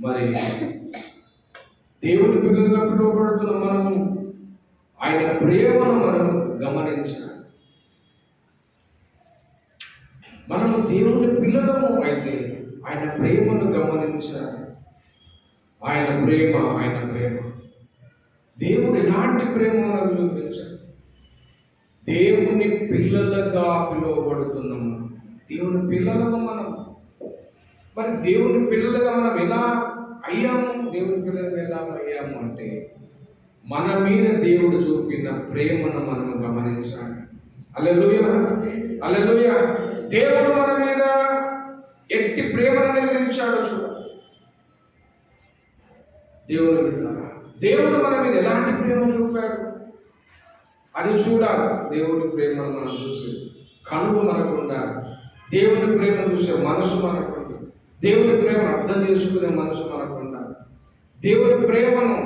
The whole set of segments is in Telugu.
మరి దేవుని పిల్లలుగా పిలువబడుతున్న మనము ఆయన ప్రేమను మనం గమనించాలి. మనము దేవుని పిల్లలము అయితే ఆయన ప్రేమను గమనించాలి. ఆయన ప్రేమ ఆయన ప్రేమ. దేవుడు ఎలాంటి ప్రేమ మనకు చూపించాలి దేవుని పిల్లలుగా పిలువబడుతున్నాము దేవుని పిల్లలుగా మనం మరి దేవుని పిల్లలుగా మనం ఎలా అయ్యాము? దేవుని పిల్లలుగా ఎలా అయ్యాము అంటే మన మీద దేవుడు చూపిన ప్రేమను మనం గమనించాలి. అల్లెలుయ అల్లెలుయ దేవుడు మన మీద ఎట్టి ప్రేమను అనుగ్రహించాడో చూడాలి దేవుడు దేవుడు మన మీద ఎలాంటి ప్రేమ చూపాడు? అది చూడాలి. దేవుడి ప్రేమను మనం చూసి కళ్ళు మనకు ఉండాలి. దేవుని ప్రేమ చూసే మనసు మనకు దేవుని ప్రేమ అర్థం చేసుకునే మనసు మనకు ఉండాలి దేవుని ప్రేమను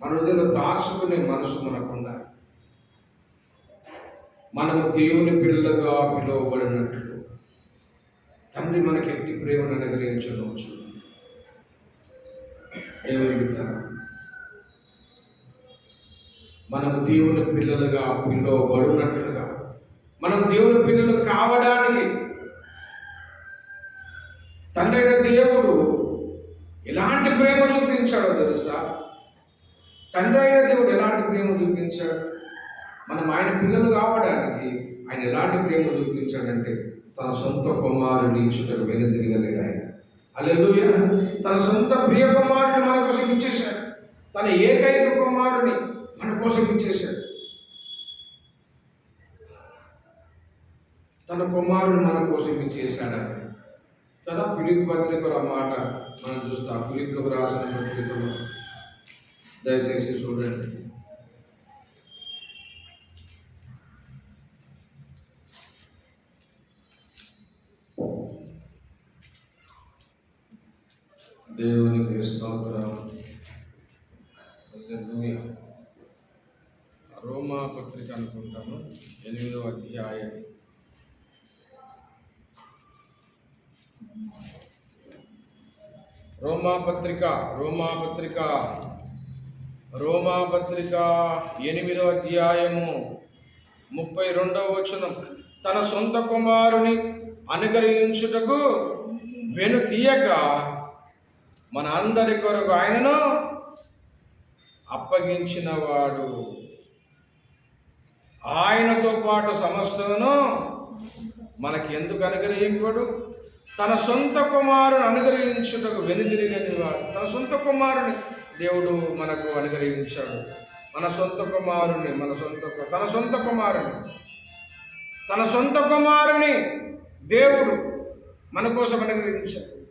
మన హృదయంలో దాచుకునే మనసు మనకు ఉండాలి మనము దేవుని పిల్లలుగా పిలువబడినట్లు. తండ్రి మనకి ఎట్టి ప్రేమను అనుగ్రహించవచ్చు. దేవుని బిడ్డలారా, మనము దేవుని పిల్లలుగా పిలువబడినట్లుగా మనం దేవుని పిల్లలు కావడానికి తండ్రైన దేవుడు ఎలాంటి ప్రేమ చూపించాడో తెలుసా? తండ్రి అయిన దేవుడు ఎలాంటి ప్రేమ చూపించాడు? మనం ఆయన పిల్లలు కావడానికి ఆయన ఎలాంటి ప్రేమ చూపించాడంటే తన సొంత కుమారుని ఇచ్చుటకు వెనుదిరగలేడు ఆయన. అల్లెలుయ తన సొంత ప్రియ కుమారుని మన కోసం ఇచ్చేశాడు. తన ఏకైక కుమారుని మన కోసం ఇచ్చేశాడు. తన కుమారుని మన కోసం ఇచ్చేశాడు? ఆయన. కదా పిలుపు పత్రికలు అన్నమాట మాట మనం చూస్తాం. పిలుపులకు రాసిన పత్రికలు. దయచేసి చూడండి. దేవునికి స్తోత్రం. రోమా పత్రిక అనుకుంటాను. ఎనిమిదవ అధ్యాయం. రోమా పత్రిక రోమా పత్రిక ఎనిమిదవ అధ్యాయము ముప్పై రెండవ వచనం. తన సొంత కుమారుని అనుగ్రహించుటకు వెను తీయక మన అందరి కొరకు ఆయనను అప్పగించినవాడు. ఆయనతో పాటు సమస్తను మనకి ఎందుకు అనుగ్రహింపడు? తన సొంత కుమారుని అనుగ్రహించుటకు వెనుదిరిగని వాడు. తన సొంత కుమారుని దేవుడు మనకు అనుగ్రహించాడు. మన సొంత కుమారుని మన సొంత తన సొంత కుమారుని. తన సొంత కుమారుని దేవుడు మన కోసం అనుగ్రహించాడు.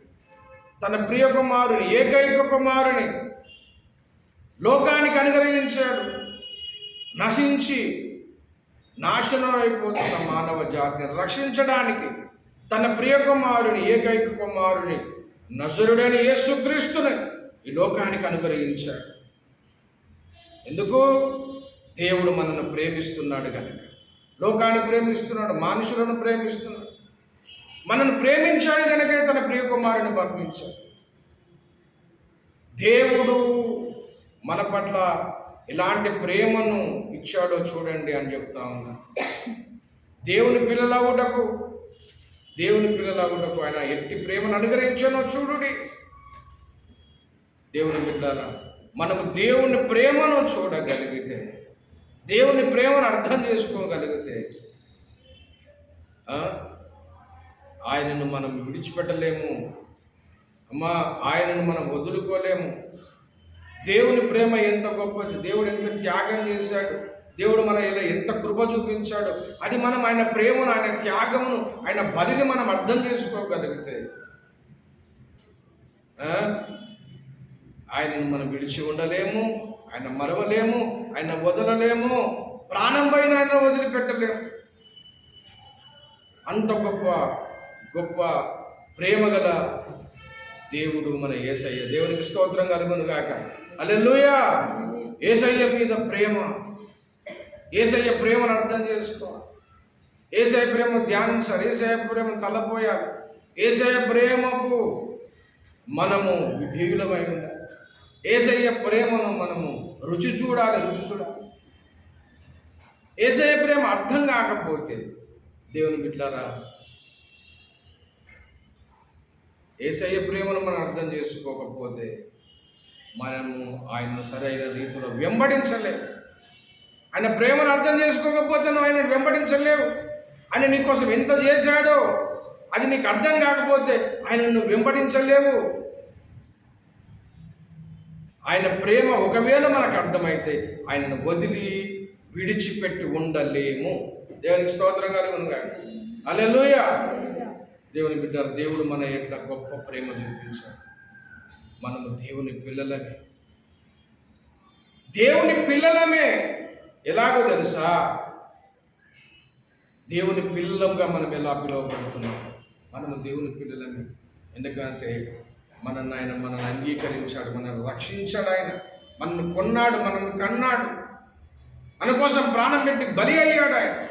తన ప్రియ కుమారుని ఏకైక కుమారుని లోకానికి అనుగ్రహించాడు. నశించి నాశనం అయిపోతున్న మానవ జాతిని రక్షించడానికి తన ప్రియ కుమారుని ఏకైక కుమారుని నజరుడైన యేసుక్రీస్తుని ఈ లోకానికి అనుగ్రహించాడు. ఎందుకు? దేవుడు మనల్ని ప్రేమిస్తున్నాడు కనుక లోకాన్ని ప్రేమిస్తున్నాడు మనుషులను ప్రేమిస్తున్నాడు. మనను ప్రేమించాడు కనుక తన ప్రియ కుమారుని పంపించాడు. దేవుడు మన పట్ల ఎలాంటి ప్రేమను ఇచ్చాడో చూడండి అని చెప్తా ఉన్నా. దేవుని పిల్లలవుటకు దేవుని పిల్లలవుటకు ఆయన ఎట్టి ప్రేమను అనుగ్రహించానో చూడుడి. దేవుని బిడ్డారా మనము దేవుని ప్రేమను చూడగలిగితే దేవుని ప్రేమను అర్థం చేసుకోగలిగితే ఆయనను మనం విడిచిపెట్టలేము. అమ్మా ఆయనను మనం వదులుకోలేము. దేవుని ప్రేమ ఎంత గొప్పది దేవుడు ఎంత త్యాగం చేశాడు. దేవుడు మన ఇలా ఎంత కృప చూపించాడు అది మనం ఆయన ప్రేమను ఆయన త్యాగమును ఆయన బలిని మనం అర్థం చేసుకోగలిగితే ఆయనను మనం విడిచి ఉండలేము ఆయన మరవలేము ఆయన వదలలేము ప్రాణం పైన ఆయన వదిలిపెట్టలేము. అంత గొప్ప గొప్ప ప్రేమ గల దేవుడు మన ఏసయ్య. దేవునికి స్తోత్రం కలుగును గాక. అల్లెలుయా ఏసయ్య మీద ప్రేమ. ఏసయ్య ప్రేమను అర్థం చేసుకోవాలి. ఏసయ్య ప్రేమ ధ్యానించాలి. ఏసయ్య ప్రేమ తలపోయాలి. ఏసయ్య ప్రేమకు మనము విధేయులమై ఉండాలి. ఏసయ్య ప్రేమను మనము రుచి చూడాలి రుచి చూడాలి. ఏసయ్య ప్రేమ అర్థం కాకపోతే దేవుని బిడ్డారా ఏసయ్య ప్రేమను మనం అర్థం చేసుకోకపోతే మనము ఆయనను సరైన రీతిలో వెంబడించలేము. ఆయన ప్రేమను అర్థం చేసుకోకపోతే నువ్వు ఆయన వెంబడించలేవు. ఆయన నీకోసం ఎంత చేశాడో అది నీకు అర్థం కాకపోతే ఆయన నువ్వు వెంబడించలేవు. ఆయన ప్రేమ ఒకవేళ మనకు అర్థమైతే ఆయనను వదిలి విడిచిపెట్టి ఉండలేము. దేవునికి స్తోత్రం కలుగునుగా అలెలుయ దేవుని బిడ్డ దేవుడు మన ఎట్లా గొప్ప ప్రేమ చూపించాడు. మనము దేవుని పిల్లలమే. దేవుని పిల్లలమే. ఎలాగో తెలుసా? దేవుని పిల్లలుగా మనం ఎలా పిలువబడుతున్నాం? మనము దేవుని పిల్లలని. ఎందుకంటే మనల్ని ఆయన మనల్ని అంగీకరించాడు మనల్ని రక్షించాడు ఆయన. మనల్ని కొన్నాడు మనల్ని కన్నాడు. మన కోసం ప్రాణం పెట్టి బలి అయ్యాడు ఆయన.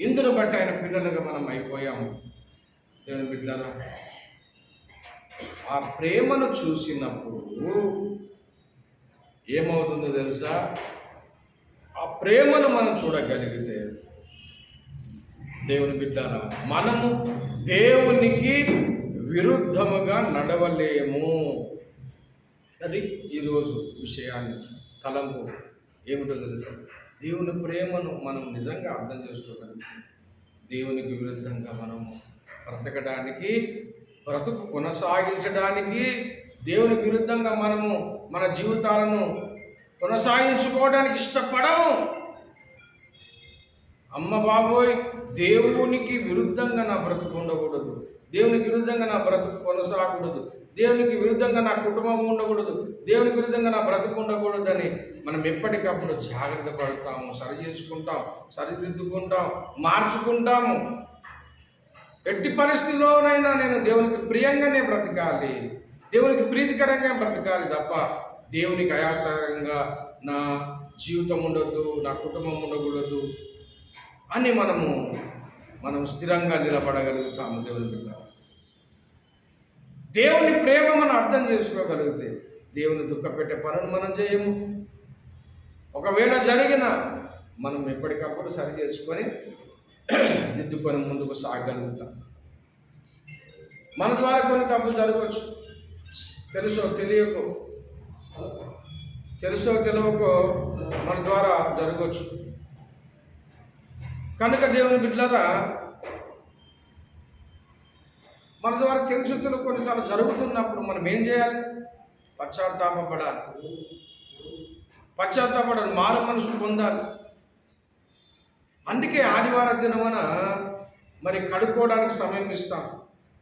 ఇందును బట్టి ఆయన పిల్లలుగా మనం అయిపోయాము. దేవుని బిడ్డారా ఆ ప్రేమను చూసినప్పుడు ఏమవుతుందో తెలుసా? ఆ ప్రేమను మనం చూడగలిగితే దేవుని బిడ్డారా మనము దేవునికి విరుద్ధముగా నడవలేము. అది ఈరోజు విషయాన్ని తలంపు ఏమిటో తెలుసు? దేవుని ప్రేమను మనం నిజంగా అర్థం చేసుకోగలిగితే దేవునికి విరుద్ధంగా మనము బ్రతకడానికి బ్రతుకు కొనసాగించడానికి దేవునికి విరుద్ధంగా మనము మన జీవితాలను కొనసాగించుకోవడానికి ఇష్టపడము. అమ్మ బాబోయ్ దేవునికి విరుద్ధంగా నా బ్రతుకు ఉండకూడదు. దేవునికి విరుద్ధంగా నా బ్రతుకు కొనసాగకూడదు. దేవునికి విరుద్ధంగా నా కుటుంబం ఉండకూడదు. దేవునికి విరుద్ధంగా నా బ్రతుకు ఉండకూడదని మనం ఎప్పటికప్పుడు జాగ్రత్త పడతాము సరి చేసుకుంటాం సరిదిద్దుకుంటాం మార్చుకుంటాము. ఎట్టి పరిస్థితిలోనైనా నేను దేవునికి ప్రియంగానే బ్రతకాలి. దేవునికి ప్రీతికరంగా బ్రతకాలి తప్ప దేవునికి ఆయాసకరంగా నా జీవితం ఉండొద్దు నా కుటుంబం ఉండకూడదు అని మనము మనం స్థిరంగా నిలబడగలుగుతాము దేవుని బిడ్డ. దేవుని ప్రేమ మనం అర్థం చేసుకోగలిగితే దేవుని దుఃఖపెట్టే పనులు మనం చేయము. ఒకవేళ జరిగిన మనం ఎప్పటికప్పుడు సరి చేసుకొని దిద్దుకొని ముందుకు సాగగలుగుతాం మన ద్వారా కొన్ని తప్పులు జరగవచ్చు. తెలుసో తెలియకో తెలుసో తెలియకో మన ద్వారా జరగవచ్చు కనుక దేవుని బిడ్డలారా మన ద్వారా తెలుసు తెలుగు కొన్నిసార్లు జరుగుతున్నప్పుడు మనం ఏం చేయాలి? పశ్చాత్తాపడాలి పశ్చాత్తాపడాలి మారు మనసులు పొందాలి. అందుకే ఆదివార దినమున మరి కడుక్కోవడానికి సమయం ఇస్తాం.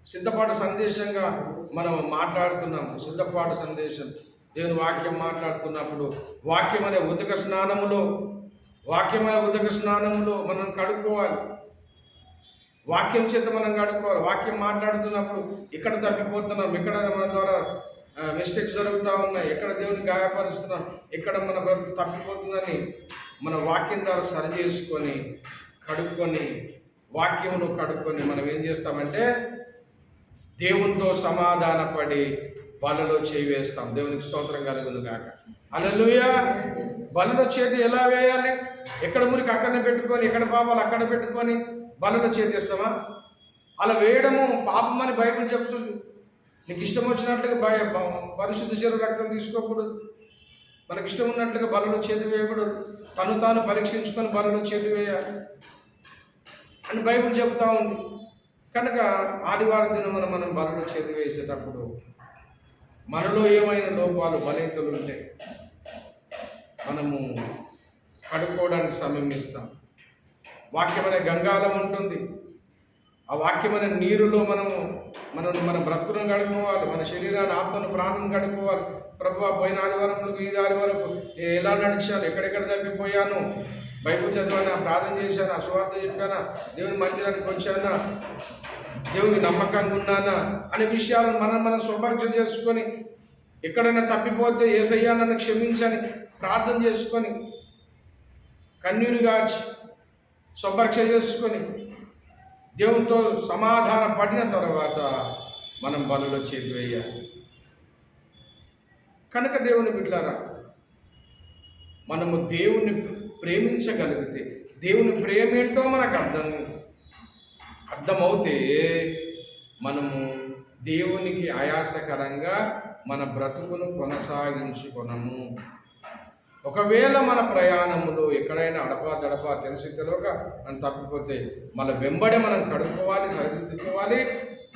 సిద్ధపాటు సందేశంగా మనం మాట్లాడుతున్నాము. సిద్ధపాటు సందేశం. దేవుని వాక్యం మాట్లాడుతున్నప్పుడు వాక్యం అనే ఉదక స్నానములో వాక్యం అనే ఉదక స్నానములో మనం కడుక్కోవాలి. వాక్యం చేత మనం కడుక్కోవాలి. వాక్యం మాట్లాడుతున్నప్పుడు ఇక్కడ తప్పిపోతున్నాం ఇక్కడ మన ద్వారా మిస్టేక్స్ జరుగుతూ ఉన్నాయి ఎక్కడ దేవుని గాయపరుస్తున్నాం ఎక్కడ మన బ్రతుకు తప్పిపోతుందని మన వాక్యం ద్వారా సరి చేసుకొని కడుక్కొని వాక్యమును కడుక్కొని మనం ఏం చేస్తామంటే దేవునితో సమాధానపడి బలలో చేయి వేస్తాం. దేవునికి స్తోత్రం కలుగును గాక. అలలుయ బలలో చేతి ఎలా వేయాలి? ఎక్కడ మురికి అక్కడనే పెట్టుకొని ఎక్కడ పాపాలు అక్కడ పెట్టుకొని బలలో చేతిస్తామా అలా వేయడము పాపం అని బైబిల్ చెప్తుంది. నీకు ఇష్టం వచ్చినట్లుగా భయ పరిశుద్ధ శరీర రక్తం తీసుకోకూడదు. మనకి ఇష్టం ఉన్నట్లుగా బలలో చేతి వేయకూడదు. తను తాను పరీక్షించుకొని బలలో చేతి వేయాలి అని బైబిల్ చెప్తా ఉంది. కనుక ఆదివారం దినమున మనం బలలో చేతి వేసేటప్పుడు మనలో ఏమైనా లోపాలు బలహీతలు ఉంటే మనము కడుక్కోవడానికి సమయం ఇస్తాం. వాక్యమనే గంగాలం ఉంటుంది. ఆ వాక్యమైన నీరులో మనము మనం మన బ్రతుకులను గడుపుకోవాలి మన శరీరాన్ని ఆత్మను ప్రాణం గడుపుకోవాలి. ప్రభు పోయిన ఆదివారంలో ఈ ఆదివారం ఎలా నడిచాను ఎక్కడెక్కడ తప్పిపోయాను? బైబుల్ చదివానా? ప్రార్థన చేశానా? సువార్త చెప్పానా? దేవుని మందిరానికి వచ్చానా? దేవుని నమ్మకంగా ఉన్నానా? అనే విషయాలను మనం మనం స్వపరీక్ష చేసుకొని ఎక్కడైనా తప్పిపోతే ఏసయ్యా నన్ను క్షమించని ప్రార్థన చేసుకొని కన్నీరు కాచి స్వపరీక్ష చేసుకొని దేవునితో సమాధాన పడిన తర్వాత మనం బలులో చేతి వేయాలి. కనుక దేవుని బిడ్డారా మనము దేవుని ప్రేమించగలిగితే దేవుని ప్రేమ ఏంటో మనకు అర్థం అర్థమవుతే మనము దేవునికి ఆయాసకరంగా మన బ్రతుకును కొనసాగించుకొనము. ఒకవేళ మన ప్రయాణములో ఎక్కడైనా అడపా దడపా తెలిసి తెలియక మనం తప్పిపోతే మన వెంబడే మనం కడుక్కోవాలి సరిదిద్దుకోవాలి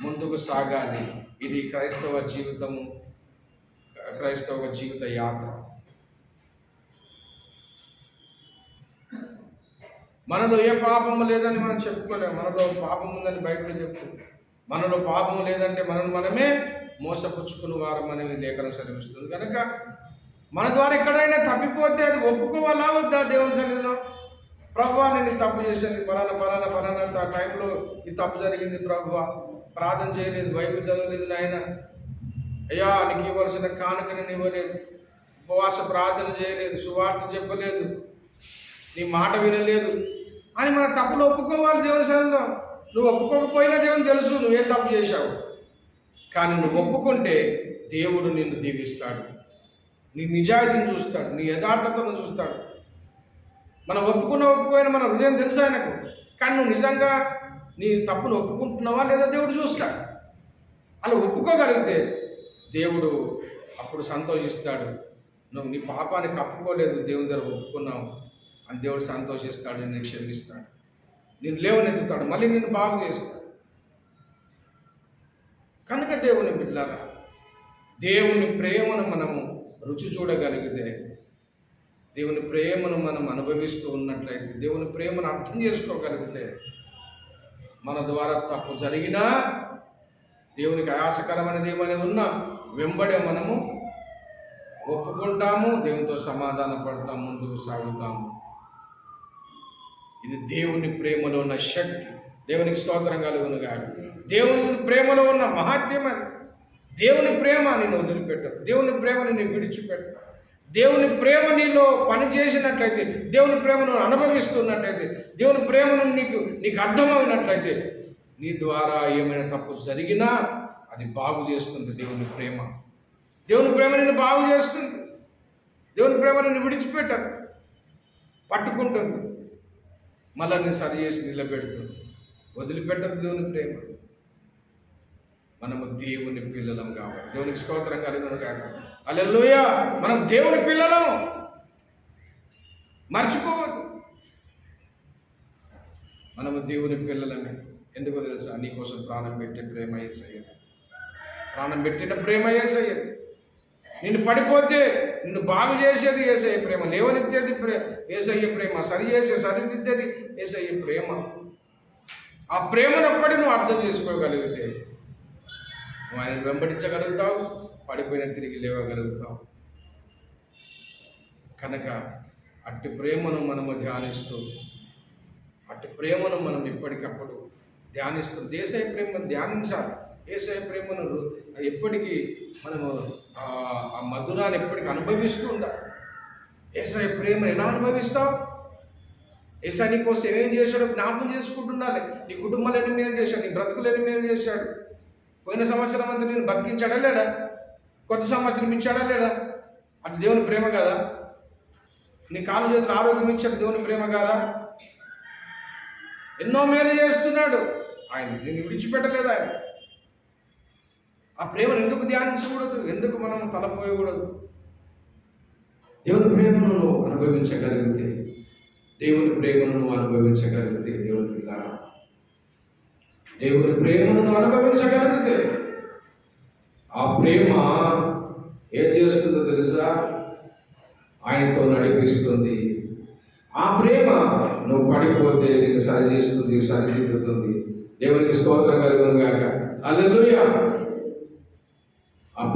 ముందుకు సాగాలి. ఇది క్రైస్తవ జీవితము క్రైస్తవ జీవిత యాత్ర. మనలో ఏ పాపము లేదని మనం చెప్పుకోలేము. మనలో పాపం ఉందని బయటలో చెప్పు మనలో పాపం లేదంటే మనల్ని మనమే మోసపుచ్చుకుని వారమని లేఖనం చదివిస్తుంది కనుక మన ద్వారా ఎక్కడైనా తప్పిపోతే అది ఒప్పుకోవాలా వద్దా దేవుని సన్నిధిలో? ప్రభు నేను తప్పు చేశాను. పలానా పలానా పలానా టైంలో ఈ తప్పు జరిగింది ప్రభు. ప్రార్థన చేయలేదు బైబిల్ చదవలేదు నాయన. అయ్యా నీకు ఇవ్వాల్సిన కానుక నేను ఇవ్వలేదు ఉపవాస ప్రార్థన చేయలేదు సువార్త చెప్పలేదు. నీ మాట వినలేదు అని మన తప్పులు ఒప్పుకోవాలి దేవుని సన్నిధిలో. నువ్వు ఒప్పుకోకపోయినా దేవుని తెలుసు నువ్వేం తప్పు చేశావు? కానీ నువ్వు ఒప్పుకుంటే దేవుడు నిన్ను దీవిస్తాడు. నీ నిజాయితీని చూస్తాడు నీ యథార్థతను చూస్తాడు. మనం ఒప్పుకున్న ఒప్పుకోయినా మన హృదయం తెలుసు ఆయనకు. కానీ నువ్వు నిజంగా నీ తప్పును ఒప్పుకుంటున్నావా లేదా దేవుడు చూస్తాడు అలా ఒప్పుకోగలిగితే దేవుడు అప్పుడు సంతోషిస్తాడు. నువ్వు నీ పాపాన్ని కప్పుకోలేదు దేవుని దగ్గర ఒప్పుకున్నావు. అని దేవుడు సంతోషిస్తాడు నేను క్షమిస్తాడు. నేను లేవనెత్తుతాడు మళ్ళీ నేను బాగు చేస్తాడు. కనుక దేవుని బిడ్డారా దేవుని ప్రేమను మనము రుచి చూడగలిగితే దేవుని ప్రేమను మనం అనుభవిస్తూ ఉన్నట్లయితే దేవుని ప్రేమను అర్థం చేసుకోగలిగితే మన ద్వారా తప్పు జరిగినా దేవునికి ఆయాసకరమైనది ఏమని ఉన్నా వెంబడే మనము ఒప్పుకుంటాము దేవునితో సమాధాన పడతాం ముందుకు సాగుతాము. ఇది దేవుని ప్రేమలో ఉన్న శక్తి. దేవునికి స్తోత్రం కలుగును కాదు దేవుని ప్రేమలో ఉన్న మహాత్యం అది. దేవుని ప్రేమ నేను వదిలిపెట్టదు. దేవుని ప్రేమ నేను విడిచిపెట్టదు. దేవుని ప్రేమ నీలో పనిచేసినట్లయితే దేవుని ప్రేమను అనుభవిస్తున్నట్లయితే దేవుని ప్రేమను నీకు నీకు అర్థమైనట్లయితే నీ ద్వారా ఏమైనా తప్పు జరిగినా అది బాగు చేస్తుంది దేవుని ప్రేమ. దేవుని ప్రేమ నిన్ను బాగు చేస్తుంది. దేవుని ప్రేమ నిన్ను విడిచిపెట్టదు. పట్టుకుంటుంది. మళ్ళీ సరి చేసి నిలబెడుతుంది వదిలిపెట్టదు దేవుని ప్రేమ. మనము దేవుని పిల్లలం కాబట్టి. దేవునికి స్తోత్రం కలుగును కాక అల్లెల్లోయ మనం దేవుని పిల్లలము మర్చిపోవద్దు. మనము దేవుని పిల్లలమే. ఎందుకు తెలుసా? నీకోసం ప్రాణం పెట్టే ప్రేమ ఏసయ్య ప్రాణం పెట్టిన ప్రేమ ఏసయ్యది. నిన్ను పడిపోతే నిన్ను బాగు చేసేది ఏసయ్య ప్రేమ. లేవనెత్తేది ప్రే ఏసయ్య ప్రేమ. సరి చేసే సరిదిద్దేది ఏసయ్య ప్రేమ. ఆ ప్రేమను ఒక్కటి నువ్వు అర్థం చేసుకోగలిగితే నువ్వు ఆయన వెంబడించగలుగుతావు పడిపోయిన తిరిగి లేవగలుగుతావు. కనుక అట్టి ప్రేమను మనము ధ్యానిస్తూ అట్టి ప్రేమను మనం ఎప్పటికప్పుడు ధ్యానిస్తూ దేశాయ ప్రేమను ధ్యానించాలి. ఏసయ ప్రేమను ఎప్పటికీ మనము ఆ మధురాన్ని ఎప్పటికీ అనుభవిస్తూ ఉండాలి. ఏసయ ప్రేమ ఎలా అనుభవిస్తావు? ఏసా నీ కోసం ఏమేం చేశాడో జ్ఞాపకం చేసుకుంటుండాలి. నీ కుటుంబాలు ఎన్ని మేలు చేశాడు నీ బ్రతుకులు ఎన్ని మేలు చేశాడు. పోయిన సంవత్సరం అంతా నేను బతికించాడా లేడా? కొత్త సంవత్సరం ఇచ్చాడా లేడా? అది దేవుని ప్రేమ కదా. నీ కాలు చేతులు ఆరోగ్యం ఇచ్చాడు దేవుని ప్రేమ కదా. ఎన్నో మేలు చేస్తున్నాడు. ఆయన నేను విడిచిపెట్టలేదు ఆయన. ఆ ప్రేమను ఎందుకు ధ్యానించకూడదు? ఎందుకు మనం తలపోయకూడదు? దేవుని ప్రేమను అనుభవించగలిగితే దేవుని ప్రేమను అనుభవించగలిగితే దేవుని పిల్లారా? దేవుని ప్రేమను అనుభవించగలిగితే ఆ ప్రేమ ఏం చేస్తుందో తెలుసా? ఆయనతో నడిపిస్తుంది. ఆ ప్రేమ నువ్వు పడిపోతే నేను సరి చేస్తుంది సరిదిద్దుతుంది. దేవునికి స్తోత్రం కలుగును గాక. అల్లెలుయ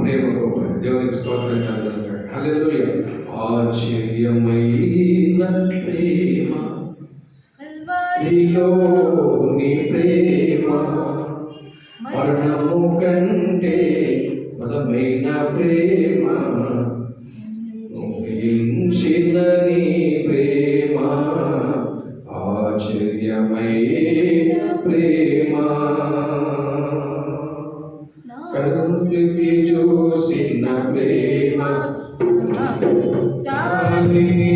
ప్రేమ గొప్పది దేవునికి స్తోత్రం కలుగును అల్లెలుయ ఆశ్చర్యమైన ప్రేమ నీలో నీ ప్రేమ మరణము కంటే బలమైన ప్రేమ ఉపయోగించిన నీ ప్రేమ ఆశ్చర్యమైన ప్రేమ. చూసిన ప్రేమ జాలిని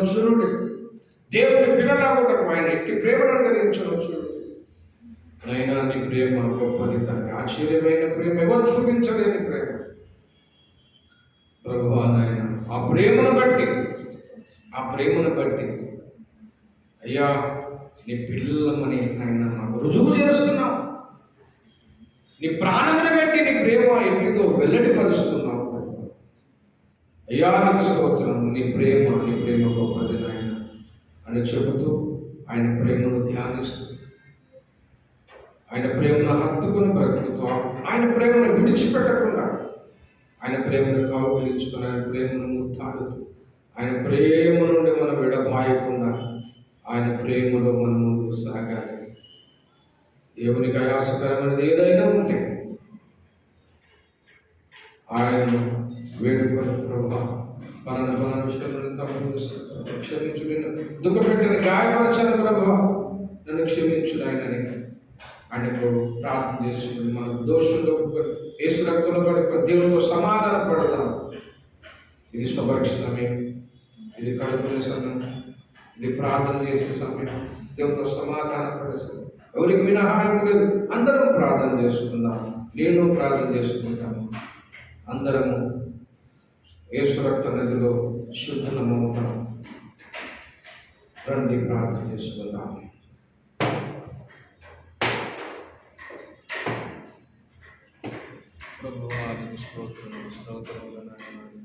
అనుగ్రహించను చూడు దేవుని పిల్లలాగుటకు ఆయన ఎట్టి ప్రేమను అనుగ్రహించను చూడు నైనా నీ ప్రేమ గొప్పది తండ్రి ఆశ్చర్యమైన ప్రేమ ఎవరు చూపించలేని ప్రేమ. ప్రభువా నాయన ఆ ప్రేమను బట్టి ఆ ప్రేమను బట్టి అయ్యా నీ పిల్లలమని ఆయన మాకు రుజువు చేస్తున్నావు. నీ ప్రాణమును పెట్టి నీ ప్రేమ ఎట్టిదో వెల్లడిపరుస్తున్నావు అయ్యా నీకు స్తోత్రం నీ ప్రేమ నీ ప్రేమ గొప్పది నాయన. అని చెబుతూ ఆయన ప్రేమను ధ్యానిస్తూ ఆయన ప్రేమను హత్తుకుని బ్రతుకుతూ ఆయన ప్రేమను విడిచిపెట్టకుండా ఆయన ప్రేమను కౌగులించుకుని ఆయన ప్రేమను ముత్తాడుతూ ఆయన ప్రేమ నుండి మనం విడబాయకుండా ఆయన ప్రేమలో మనం ముందుకు సాగాలి. దేవునికి ఆయాసకరమైనది ఏదైనా ఉంటే ఆయన వేడుకొని ప్రభా పలాన పలాన తప్పు క్షమించు దుఃఖపెట్టని దుఃఖపెట్టిన గాయపరచాను ప్రభా నన్ను క్షమించు ఆయనని ఆయనకు ప్రార్థన చేసుకుని మనం దోషంలో ఒప్పుకొని ఏసు రక్తంలో పడి దేవునితో సమాధాన పడతాం. ఇది స్వభక్ష సమయం. ఇది కడుపునే సమయం. ఇది ప్రార్థన చేసే సమయం. దేవునితో సమాధాన పడే సమయం. ఎవరికి మినహాయింపు లేదు. అందరం ప్రార్థన చేసుకుందాం. నేను ప్రార్థన చేసుకుంటాను. అందరము ఈశ్వరక్త రక్త నదిలో శుద్ధమవుతాం రండి ప్రార్థన చేసుకుందాం. ప్రభువానికి స్తోత్రములు స్తోత్రములు నాయన